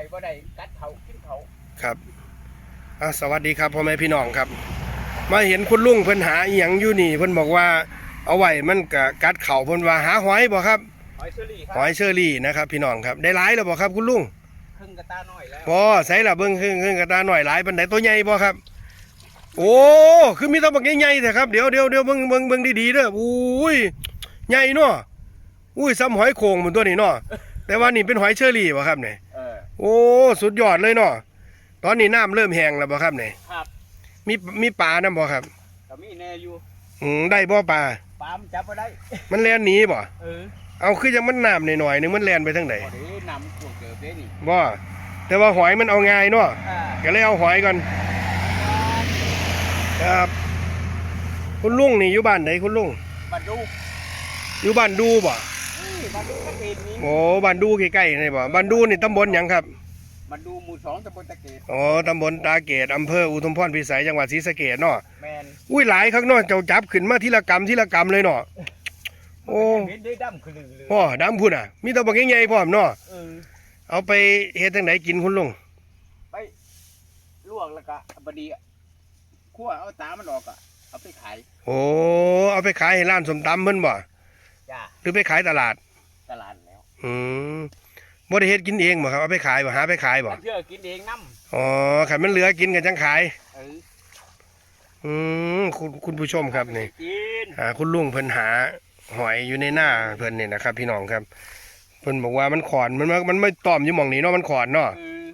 ว้บ่ได้กัดเขากินเขาครับอะสวัสดีครับพ่อแม่พี่น้องครับ มาเห็นคุณลุงเพิ่นหาอีหยังอยู่นี่เพิ่นบอกว่าเอาไว้มันก็กัดเข่าเพิ่นว่าหาหอยบ่ครับ หอยเชอรี่ครัหอยเชอรี่นะครับ พี่น้องครับ ได้หลายแล้วบ่ครับคุณลุงครึ่งกระตาน้อยแล้วบ่ใส่ละเบิ่งครึ่งครึ่งกระตาหน่อยหลายปานใดตัวใหญ่บ่ครับ โอ้คือมีแตัวบักใหญ่ๆแต่ครับเดี๋ยวเดี๋ยวเดี๋ยวเบิ่งเบิ่งเบิ่งดีๆเด้ออุ้ยใหญ่เนาะอุ้ยซ้ำหอยโข่งเหมือนตัวนี้เนาะแต่ว่านี่เป็นหอยเชอรี่บ่ครับเนี่ยเออ โอ้สุดยอดเลยเนาะตอนนี้น้ำเริ่มแห้งแล้วบ่ครับเนี่ยครับมีมีปลานํบ่ครับก็มีแน่อยู่อืมได้บ่ปลาปลามันจับบ่ได้ มันแล่นหนีบ่เออเอาคือยังมันน้ำหน่อยๆนึงมันแล่นไปทางไหนพอดีนำพวกเกิดได้นี่บ่แต่ว่าหอยมันเอาง่ายเนาะอ่าก็เลยเอาหอยก่อนครับคุณลุงนี่อยู่บ้านไหนคุณลุงมาดูอยู่บ้านดูบ่ นี่มาดูตะเกียบนี้โอ้บ้านดูใกล้ๆนี่บ่บ้านดูนี่ตำบลหยังครับมาดูหมู่สองตำบลตะเกียบอ๋อตำบลตาเกตอำเภออุทุมพรพิสัยจังหวัดศรีสะเกษเนาะแมนอุ้ยหลายข้างนอกเจ้าจับขึ้นมาทีละกรรมทีละกรรมเลยเนาะโอ้เห็นได้ดำคือลือเลยพ่อดำพุ่นอะ มีแตะบักใหญ่ๆพร้อมเนาะเออเอาไปเฮ็ดจังไดกินคุณลุงไปลวกแล้วก็บดีคั่วเอาตามันออกอะเอาไปขายโอ้เอาไปขายให้ร้านสมตำเพิ่นบ่ จ้าหรือไปขายตลาด ตลาดแล้วอืมบ่ได้เฮ็ดกินเองบ่ครับเอาไปขายบ่หาไปขายบ่เชื่อกินเองน้อ๋อขันมันเหลือกินกันจังขายำเอออืมคุณคุณผู้ชมครับนี่กินหาคุณลุงเพิ่นหาหอยอยู่ในหน้าเพิ่นนี่นะครับ พี่น้องครับ เพิ่นบอกว่ามันขอนมันมามันไม่ตอมอยู่หม่องนี้เนาะมันขอนเนาะเออ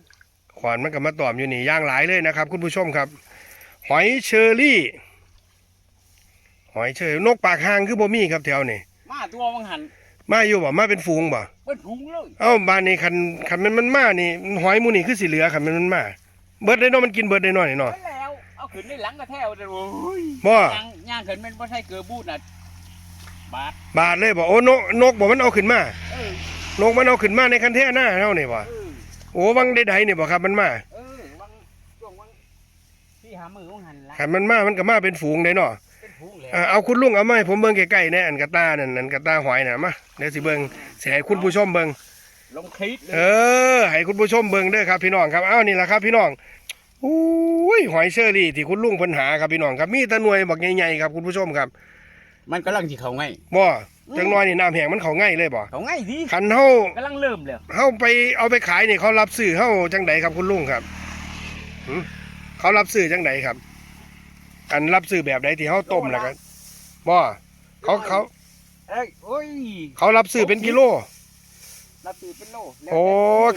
ขอนมันก็มาตอมอยู่นี่ย่างหลายเลยนะครับ คุณผู้ชมครับ หอยเชอรี่ หอยเชอรี่นกปากหางคือบ่มีครับแถวนี่มา ตัวมังหันมาอยู่บ่มาเป็นฝูงบ่เป็นถุงเลยเอ้าบ้านนี้คันคันมันมันมานี่หอยหมูนี่คือสิเหลือคันมันมันมาเบิดได้เนาะมันกินเบิดได้เนาะนี่เนาะไปแล้วเอาขึ้นในหลังกระแทวเลยโอ้ยบ่ย่างย่างขึ้นมันบ่ใช่เกลือบูดน่ะบาดบาดเลยบ่โอ้นกนกบ่มันเอาขึ้นมาเออนกมันเอาขึ้นมาในคันเทหน้าเท่านี่บ่เออโอ้วังใดๆนี่บ่ครับมันมาเออวังช่วงวังที่หามือวังหันละคันมันมามันก็มาเป็นฝูงได้เนาะเป็นถุงเลยอ่าเอาคุณลุงเอามาให้ผมเบิ่งใกล้ๆแน่อันกระตานั่นอันกระตาหอยน่ะมาเดี๋ยวสิเบิ่งสิให้คุณผู้ชมเบิ่ง ลงคลิปเออให้คุณผู้ชมเบิ่งเด้อครับพี่น้องครับเอ้านี่ล่ะครับพี่น้องอุ้ยหอยเชอรี่ที่คุณลุงเพิ่นหาครับพี่น้องครับมีแตะหน่วยบักใหญ่ๆครับคุณผู้ชมครับมันกำลังที่เขาไงบ่จังน้อยนี่น้ำแห้งมันเข้าง่ายเลยบ่เขาไงดิคันเฮากำลังเริ่มเลยเฮาไปเอาไปขายนี่เขารับซื้อเฮาจังไดครับคุณลุงครับหึเขารับซื้อจังไดครับ อันรับซื้อแบบใดที่เฮาต้มแล้วก็บ่เขาเขาเอ้ยโอ้ยเขารับซื้อเป็นกิโล รับซื้อเป็นโลแล้วโอ้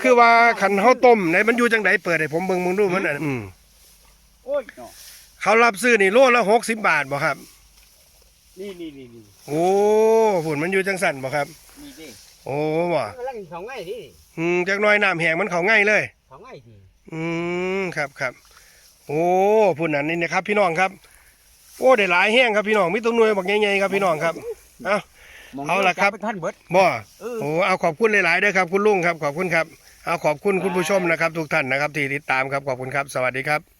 คือว่าคันเฮาต้มไหนมันอยู่จังไดเปิดให้ผมเบิ่งมึงดูมันอันอืมโอ้ยเนาะเขารับซื้อนี่โลละ60บาทบ่ครับ นี่นี่นี่นี่โอ้ฝุ่นมันอยู่จังสั่นบ่ครับ นี่ดิโอ้บ่กำลังที่เขาไงดิอืมจักหน้อยน้ำแห้งมันเข้าง่ายเลยเขาไงดิอืมครับครับ โอ้พูดนั้นนี่นะครับ พี่น้องครับโอ้ได้หลายแห้งครับพี่น้องมีตัวหน่วยบักใหญ่ๆครับพี่น้องครับเอามงเอาล่ะครับจัเป็นท่านเบิดบ่เออโอ้เอาขอบคุณหลายๆด้วยครับ คุณลุงครับขอบคุณครับเอาขอบคุณคุณผู้ชมนะครับ ทุกท่านนะครับที่ติดตามครับขอบคุณครับ สวัสดีครับ